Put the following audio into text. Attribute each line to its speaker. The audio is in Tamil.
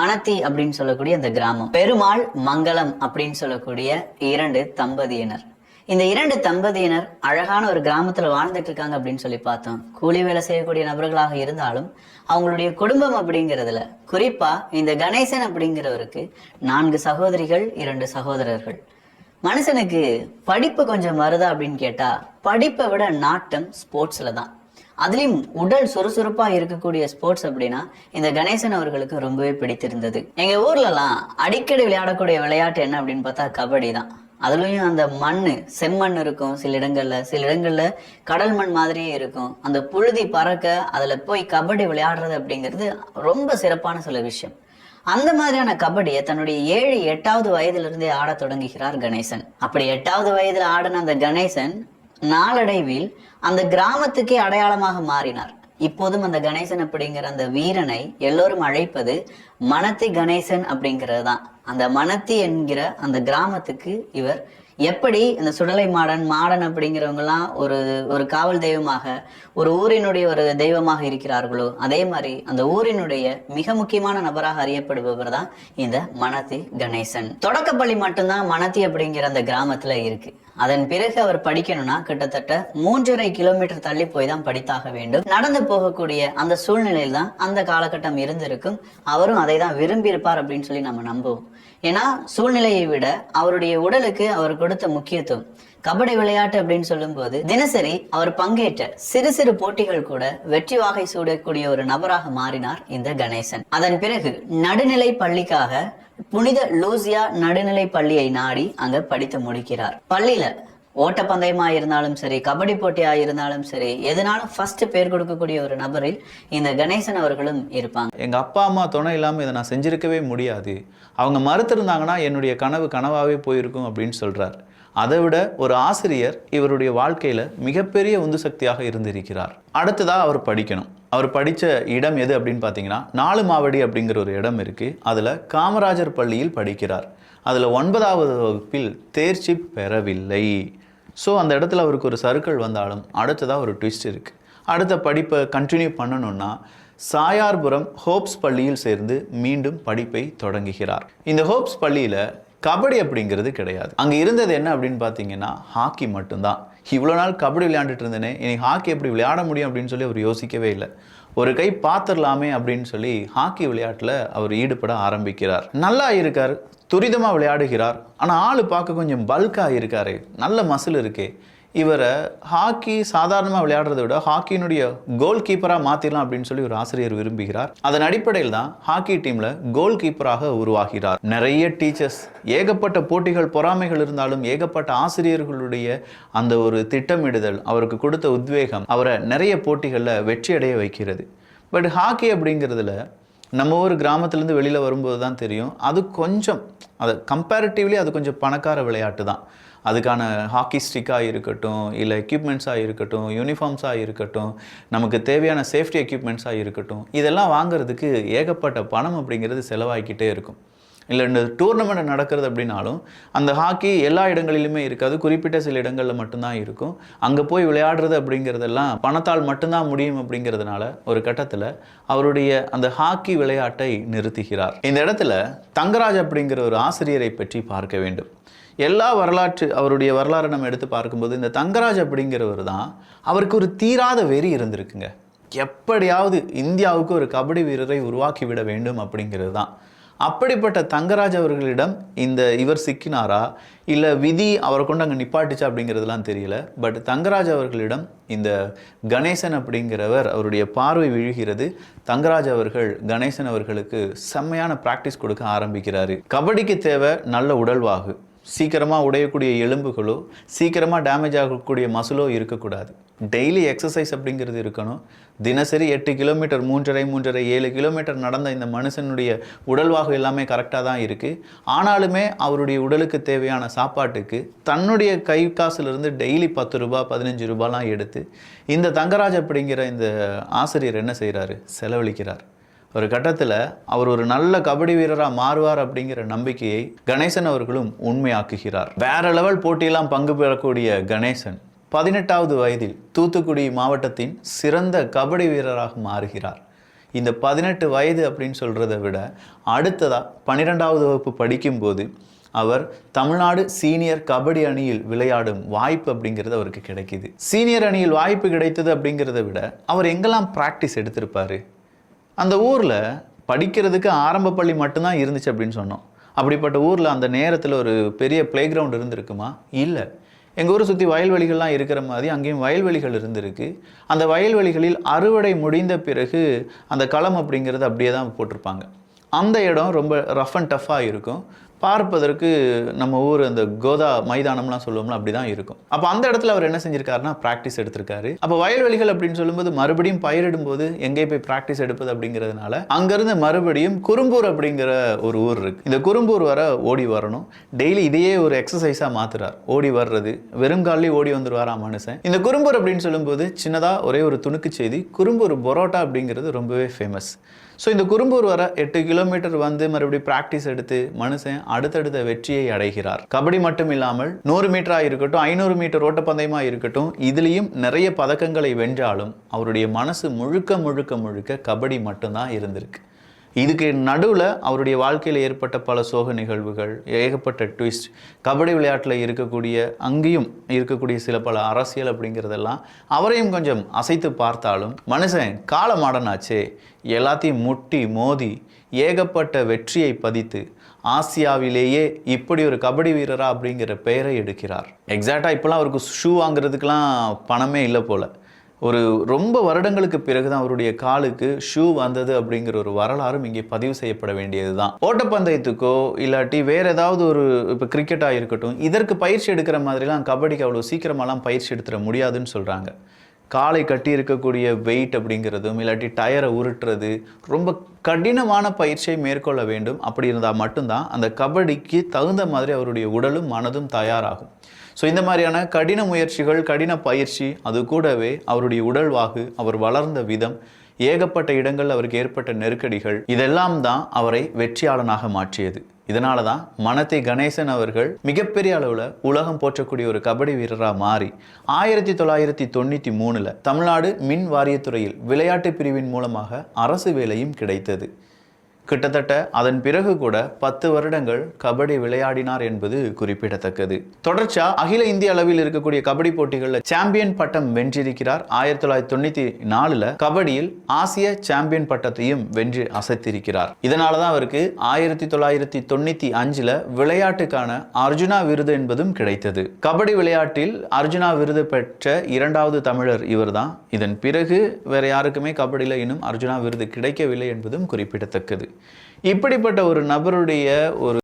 Speaker 1: மணத்தி அப்படின்னு சொல்லக்கூடிய அந்த கிராமம். பெருமாள் மங்களம் அப்படின்னு சொல்லக்கூடிய இரண்டு தம்பதியினர். இந்த இரண்டு தம்பதியினர் அழகான ஒரு கிராமத்துல வாழ்ந்துட்டு இருக்காங்க அப்படின்னு சொல்லி பார்த்தோம். கூலி வேலை செய்யக்கூடிய நபர்களாக இருந்தாலும் அவங்களுடைய குடும்பம் அப்படிங்கிறதுல குறிப்பா இந்த கணேசன் அப்படிங்கிறவருக்கு நான்கு சகோதரிகள் இரண்டு சகோதரர்கள். மனுஷனுக்கு படிப்பு கொஞ்சம் வருதா அப்படின்னு கேட்டா படிப்பை விட நாட்டம் ஸ்போர்ட்ஸ்ல தான். அதுலேயும் உடல் சுறுசுறுப்பாக இருக்கக்கூடிய ஸ்போர்ட்ஸ் அப்படின்னா இந்த கணேசன் அவர்களுக்கு ரொம்பவே பிடித்திருந்தது. எங்கள் ஊர்லலாம் அடிக்கடி விளையாடக்கூடிய விளையாட்டு என்ன அப்படின்னு பார்த்தா கபடி தான் அதுலேயும் அந்த மண் செம்மண் இருக்கும் சில இடங்களில். சில இடங்களில் கடல் மண் மாதிரியே இருக்கும். அந்த புழுதி பறக்க அதில் போய் கபடி விளையாடுறது அப்படிங்கிறது ரொம்ப சிறப்பான சில விஷயம். அந்த மாதிரியான கபடியை தன்னுடைய ஏழு எட்டாவது வயதிலிருந்தே ஆடத் தொடங்குகிறார் கணேசன். அப்படி எட்டாவது வயதில் ஆடின அந்த கணேசன் நாளடைவில் அந்த கிராமத்துக்கே அடையாளமாக மாறினார். இப்போதும் அந்த கணேசன் அப்படிங்கிற அந்த வீரனை எல்லோரும் அழைப்பது மணத்தி கணேசன் அப்படிங்கிறது தான் அந்த மணத்தி என்கிற அந்த கிராமத்துக்கு இவர் எப்படி இந்த சுடலை மாடன் மாடன் அப்படிங்கிறவங்கலாம் ஒரு ஒரு காவல் தெய்வமாக ஒரு ஊரினுடைய ஒரு தெய்வமாக இருக்கிறார்களோ அதே மாதிரி அந்த ஊரினுடைய மிக முக்கியமான நபராக அறியப்படுபவர் தான் இந்த மனதி கணேசன். தொடக்கப்பள்ளி மட்டும்தான் மனதி அப்படிங்கிற அந்த கிராமத்துல இருக்கு. அதன் பிறகு அவர் படிக்கணும்னா கிட்டத்தட்ட மூன்றரை கிலோமீட்டர் தள்ளி போய் தான் படித்தாக வேண்டும். நடந்து போகக்கூடிய அந்த சூழ்நிலையில் தான் அந்த காலகட்டம் இருந்திருக்கும். அவரும் அதை தான் விரும்பி இருப்பார் அப்படின்னு சொல்லி நம்ம நம்புவோம். ஏன்னா சூழ்நிலையை விட அவருடைய உடலுக்கு அவர் கொடுத்த முக்கியத்துவம். கபடி விளையாட்டு அப்படின்னு சொல்லும்போது தினசரி அவர் பங்கேற்ற சிறு சிறு போட்டிகள் கூட வெற்றி வாகை சூடக்கூடிய ஒரு நபராக மாறினார் இந்த கணேசன். அதன் பிறகு நடுநிலை பள்ளிக்காக புனித லூசியா நடுநிலை பள்ளியை நாடி அங்க படித்து முடிக்கிறார். பள்ளியில ஓட்டப்பந்தயமாக இருந்தாலும் சரி கபடி போட்டியாக இருந்தாலும் சரி எதனாலும் ஃபர்ஸ்ட் பேர் கொடுக்கக்கூடிய ஒரு நபரில் இந்த கணேசன் அவர்களும் இருப்பாங்க.
Speaker 2: எங்கள் அப்பா அம்மா துணை இல்லாமல் இதை நான் செஞ்சிருக்கவே முடியாது. அவங்க மறுத்திருந்தாங்கன்னா என்னுடைய கனவு கனவாகவே போயிருக்கும் அப்படின்னு சொல்கிறார் அதை விட ஒரு ஆசிரியர் இவருடைய வாழ்க்கையில் மிகப்பெரிய உந்து சக்தியாக இருந்திருக்கிறார். அடுத்ததாக அவர் படிக்கணும். அவர் படித்த இடம் எது அப்படின்னு பார்த்தீங்கன்னா நாலு மாவடி அப்படிங்கிற ஒரு இடம் இருக்குது அதில் காமராஜர் பள்ளியில் படிக்கிறார். அதில் ஒன்பதாவது வகுப்பில் தேர்ச்சி பெறவில்லை. ஸோ அந்த இடத்துல அவருக்கு ஒரு சர்க்கிள் வந்தாலும் அடுத்ததாக ஒரு ட்விஸ்ட் இருக்குது அடுத்த படிப்பை கண்டினியூ பண்ணணும்னா சாயார்புரம் ஹோப்ஸ் பள்ளியில் சேர்ந்து மீண்டும் படிப்பை தொடங்குகிறார். இந்த ஹோப்ஸ் பள்ளியில் கபடி அப்படிங்கிறது கிடையாது. அங்கே இருந்தது என்ன அப்படின்னு பார்த்தீங்கன்னா ஹாக்கி மட்டும்தான். இவ்வளோ நாள் கபடி விளையாண்டுட்டு இருந்தேனே இனி ஹாக்கி எப்படி விளையாட முடியும் அப்படின்னு சொல்லி அவர் யோசிக்கவே இல்லை. ஒரு கை பார்த்துடலாமே அப்படின்னு சொல்லி ஹாக்கி விளையாட்டில் அவர் ஈடுபட ஆரம்பிக்கிறார். நல்லா இருக்கார் துரிதமாக விளையாடுகிறார். ஆனால் ஆள் பார்க்க கொஞ்சம் பல்காக இருக்காரு நல்ல மசில் இருக்கே. இவரை ஹாக்கி சாதாரணமாக விளையாடுறதை விட ஹாக்கியினுடைய கோல் கீப்பராக மாற்றிடலாம் அப்படின்னு சொல்லி ஒரு ஆசிரியர் விரும்புகிறார். அதன் அடிப்படையில் தான் ஹாக்கி டீமில் கோல் கீப்பராக உருவாகிறார். நிறைய டீச்சர்ஸ் ஏகப்பட்ட போட்டிகள் பொறாமைகள் இருந்தாலும் ஏகப்பட்ட ஆசிரியர்களுடைய அந்த ஒரு திட்டமிடுதல் அவருக்கு கொடுத்த உத்வேகம் அவரை நிறைய போட்டிகளில் வெற்றியடைய வைக்கிறது. பட் ஹாக்கி அப்படிங்கிறதுல நம்ம ஒரு கிராமத்துலேருந்து வெளியில் வரும்போது தான் தெரியும். அது கொஞ்சம் அது கம்பேரிட்டிவ்லி அது கொஞ்சம் பணக்கார விளையாட்டு தான். அதுக்கான ஹாக்கி ஸ்டிக்காக இருக்கட்டும் இல்லை எக்யூப்மெண்ட்ஸாக இருக்கட்டும் யூனிஃபார்ம்ஸாக இருக்கட்டும் நமக்கு தேவையான சேஃப்டி எக்யூப்மெண்ட்ஸாக இருக்கட்டும் இதெல்லாம் வாங்குறதுக்கு ஏகப்பட்ட பணம் அப்படிங்கிறது செலவாகிக்கிட்டே இருக்கும். இல்லை இந்த டூர்னமெண்ட் நடக்கிறது அப்படின்னாலும் அந்த ஹாக்கி எல்லா இடங்களிலுமே இருக்காது. குறிப்பிட்ட சில இடங்களில் மட்டும்தான் இருக்கும். அங்கே போய் விளையாடுறது அப்படிங்கிறதெல்லாம் பணத்தால் மட்டும்தான் முடியும் அப்படிங்கிறதுனால ஒரு கட்டத்தில் அவருடைய அந்த ஹாக்கி விளையாட்டை நிறுத்துகிறார். இந்த இடத்துல தங்கராஜ் அப்படிங்கிற ஒரு ஆசிரியரை பற்றி பார்க்க வேண்டும். எல்லா வரலாற்று அவருடைய வரலாறை நம்ம எடுத்து பார்க்கும்போது இந்த தங்கராஜ் அப்படிங்கிறவர் தான் அவருக்கு ஒரு தீராத வெறி இருந்திருக்குங்க. எப்படியாவது இந்தியாவுக்கு ஒரு கபடி வீரரை உருவாக்கி விட வேண்டும் அப்படிங்கிறது தான். அப்படிப்பட்ட தங்கராஜ் அவர்களிடம் இந்த இவர் சிக்கினாரா? இல்லை விதி அவரை கொண்டு அங்கே நிப்பாட்டுச்சா அப்படிங்கிறதுலாம் தெரியல. பட் தங்கராஜ் அவர்களிடம் இந்த கணேசன் அப்படிங்கிறவர் அவருடைய பார்வை விழுகிறது. தங்கராஜ் அவர்கள் கணேசன் அவர்களுக்கு செம்மையான ப்ராக்டிஸ் கொடுக்க ஆரம்பிக்கிறாரு. கபடிக்கு தேவை நல்ல உடல்வாகு. சீக்கிரமாக உடையக்கூடிய எலும்புகளோ சீக்கிரமாக டேமேஜ் ஆகக்கூடிய மசிலோ இருக்கக்கூடாது. டெய்லி எக்ஸசைஸ் அப்படிங்கிறது இருக்கணும். தினசரி எட்டு கிலோமீட்டர் மூன்றரை மூன்றரை ஏழு கிலோமீட்டர் நடந்த இந்த மனுஷனுடைய உடல்வாகு எல்லாமே கரெக்டாக தான் இருக்குது ஆனாலுமே அவருடைய உடலுக்கு தேவையான சாப்பாட்டுக்கு தன்னுடைய கை காசுலேருந்து டெய்லி பத்து ரூபாய் பதினஞ்சு ரூபாலாம் எடுத்து இந்த தங்கராஜ் அப்படிங்கிற இந்த ஆசிரியர் என்ன செய்கிறாரு செலவழிக்கிறார். ஒரு கட்டத்தில் அவர் ஒரு நல்ல கபடி வீரராக மாறுவார் அப்படிங்கிற நம்பிக்கையை கணேசன் அவர்களும் உண்மையாக்குகிறார். வேற லெவல் போட்டியெல்லாம் பங்கு பெறக்கூடிய கணேசன் பதினெட்டாவது வயதில் தூத்துக்குடி மாவட்டத்தின் சிறந்த கபடி வீரராக மாறுகிறார். இந்த பதினெட்டு வயது அப்படின்னு சொல்கிறத விட அடுத்ததாக பன்னிரெண்டாவது வகுப்பு படிக்கும்போது அவர் தமிழ்நாடு சீனியர் கபடி அணியில் விளையாடும் வாய்ப்பு அப்படிங்கிறது அவருக்கு கிடைக்கிது. சீனியர் அணியில் வாய்ப்பு கிடைத்தது அப்படிங்கிறத விட அவர் எங்கெல்லாம் ப்ராக்டிஸ் எடுத்திருப்பார்? அந்த ஊரில் படிக்கிறதுக்கு ஆரம்ப பள்ளி மட்டும்தான் இருந்துச்சு அப்படின்னு சொன்னோம். அப்படிப்பட்ட ஊரில் அந்த நேரத்தில் ஒரு பெரிய ப்ளே கிரவுண்ட் இருந்திருக்குமா? இல்லை. எங்கள் ஊரை சுற்றி வயல்வெளிகள்லாம் இருக்கிற மாதிரி அங்கேயும் வயல்வெளிகள் இருந்திருக்கு. அந்த வயல்வெளிகளில் அறுவடை முடிந்த பிறகு அந்த களம் அப்படிங்கிறது அப்படியே தான் போட்டிருப்பாங்க. அந்த இடம் ரொம்ப ரஃப் அண்ட் டஃப்பாக இருக்கும். பார்ப்பதற்கு நம்ம ஊர் அந்த கோதா மைதானம்லாம் சொல்லுவோம்ல அப்படி தான் இருக்கும். அப்போ அந்த இடத்துல அவர் என்ன செஞ்சிருக்காருன்னா ப்ராக்டிஸ் எடுத்திருக்காரு. அப்போ வயல்வெளிகள் அப்படின்னு சொல்லும்போது மறுபடியும் பயிரிடும் போது எங்கே போய் ப்ராக்டிஸ் எடுப்பது அப்படிங்கிறதுனால அங்கேருந்து மறுபடியும் குறும்பூர் அப்படிங்கிற ஒரு ஊர் இருக்கு. இந்த குறும்பூர் வர ஓடி வரணும். டெய்லி இதையே ஒரு எக்ஸசைஸாக மாத்துறார். ஓடி வர்றது வெறும் காலிலே ஓடி வந்துருவாரா மனுஷன்? இந்த குறும்பூர் அப்படின்னு சொல்லும்போது சின்னதாக ஒரே ஒரு துணுக்கு செய்தி குறும்பூர் பரோட்டா அப்படிங்கிறது ரொம்பவே ஃபேமஸ் ஸோ இந்த குறும்பூர் வர எட்டு கிலோமீட்டர் வந்து மறுபடியும் ப்ராக்டிஸ் எடுத்து மனுஷன் அடுத்தடுத்த வெற்றியை அடைகிறார். கபடி மட்டும் இல்லாமல் நூறு மீட்டராக இருக்கட்டும் ஐநூறு மீட்டர் ஓட்டப்பந்தயமாக இருக்கட்டும் இதுலேயும் நிறைய பதக்கங்களை வென்றாலும் அவருடைய மனசு முழுக்க முழுக்க முழுக்க கபடி மட்டும்தான் இருந்திருக்கு. இதுக்கு நடுவில் அவருடைய வாழ்க்கையில் ஏற்பட்ட பல சோக நிகழ்வுகள் ஏகப்பட்ட ட்விஸ்ட் கபடி விளையாட்டில் இருக்கக்கூடிய அங்கேயும் இருக்கக்கூடிய சில பல அரசியல் அப்படிங்கிறதெல்லாம் அவரையும் கொஞ்சம் அசைத்து பார்த்தாலும் மனுஷன் காலமாடனாச்சே எல்லாத்தையும் முட்டி மோதி ஏகப்பட்ட வெற்றியை பதித்து ஆசியாவிலேயே இப்படி ஒரு கபடி வீரரா அப்படிங்கிற பெயரை எடுக்கிறார். எக்ஸாக்டாக இப்போலாம் அவருக்கு ஷூ வாங்குறதுக்கெலாம் பணமே இல்லை போல். ஒரு ரொம்ப வருடங்களுக்கு பிறகுதான் அவருடைய காலுக்கு ஷூ வந்தது அப்படிங்கிற ஒரு வரலாறும் இங்கே பதிவு செய்யப்பட வேண்டியது தான் ஓட்டப்பந்தயத்துக்கோ இல்லாட்டி வேற ஏதாவது ஒரு இப்போ கிரிக்கெட்டாக இருக்கட்டும் இதற்கு பயிற்சி எடுக்கிற மாதிரிலாம் கபடிக்கு அவ்வளோ சீக்கிரமாலாம் பயிற்சி எடுத்துட முடியாதுன்னு சொல்கிறாங்க காலை கட்டி இருக்கக்கூடிய வெயிட் அப்படிங்கிறதும் இல்லாட்டி டயரை உருட்டுறது ரொம்ப கடினமான பயிற்சியை மேற்கொள்ள வேண்டும். அப்படி இருந்தால் மட்டும்தான் அந்த கபடிக்கு தகுந்த மாதிரி அவருடைய உடலும் மனதும் தயாராகும். ஸோ இந்த மாதிரியான கடின முயற்சிகள் கடின பயிற்சி அது கூடவே அவருடைய உடல்வாகு அவர் வளர்ந்த விதம் ஏகப்பட்ட இடங்கள் அவருக்கு ஏற்பட்ட நெருக்கடிகள் இதெல்லாம் தான் அவரை வெற்றியாளனாக மாற்றியது. இதனால தான் மனத்தை கணேசன் அவர்கள் மிகப்பெரிய அளவில் உலகம் போற்றக்கூடிய ஒரு கபடி வீரராக மாறி ஆயிரத்தி தொள்ளாயிரத்தி தொண்ணூற்றி மூணில் தமிழ்நாடு மின் வாரியத்துறையில் விளையாட்டு பிரிவின் மூலமாக அரசு வேலையும் கிடைத்தது. கிட்டத்தட்ட அதன் பிறகு கூட பத்து வருடங்கள் கபடி விளையாடினார் என்பது குறிப்பிடத்தக்கது. தொடர்ச்சியா அகில இந்திய அளவில் இருக்கக்கூடிய கபடி போட்டிகளில் சாம்பியன் பட்டம் வென்றிருக்கிறார். ஆயிரத்தி தொள்ளாயிரத்தி தொண்ணூத்தி நாலுல கபடியில் ஆசிய சாம்பியன் பட்டத்தையும் வென்று அசைத்திருக்கிறார். இதனால தான் அவருக்கு ஆயிரத்தி தொள்ளாயிரத்தி தொண்ணூத்தி அஞ்சுல விளையாட்டுக்கான அர்ஜுனா விருது என்பதும் கிடைத்தது. கபடி விளையாட்டில் அர்ஜுனா விருது பெற்ற இரண்டாவது தமிழர் இவர்தான். இதன் பிறகு வேற யாருக்குமே கபடியில் இன்னும் அர்ஜுனா விருது கிடைக்கவில்லை என்பதும் குறிப்பிடத்தக்கது. இப்படிப்பட்ட ஒரு நபருடைய ஒரு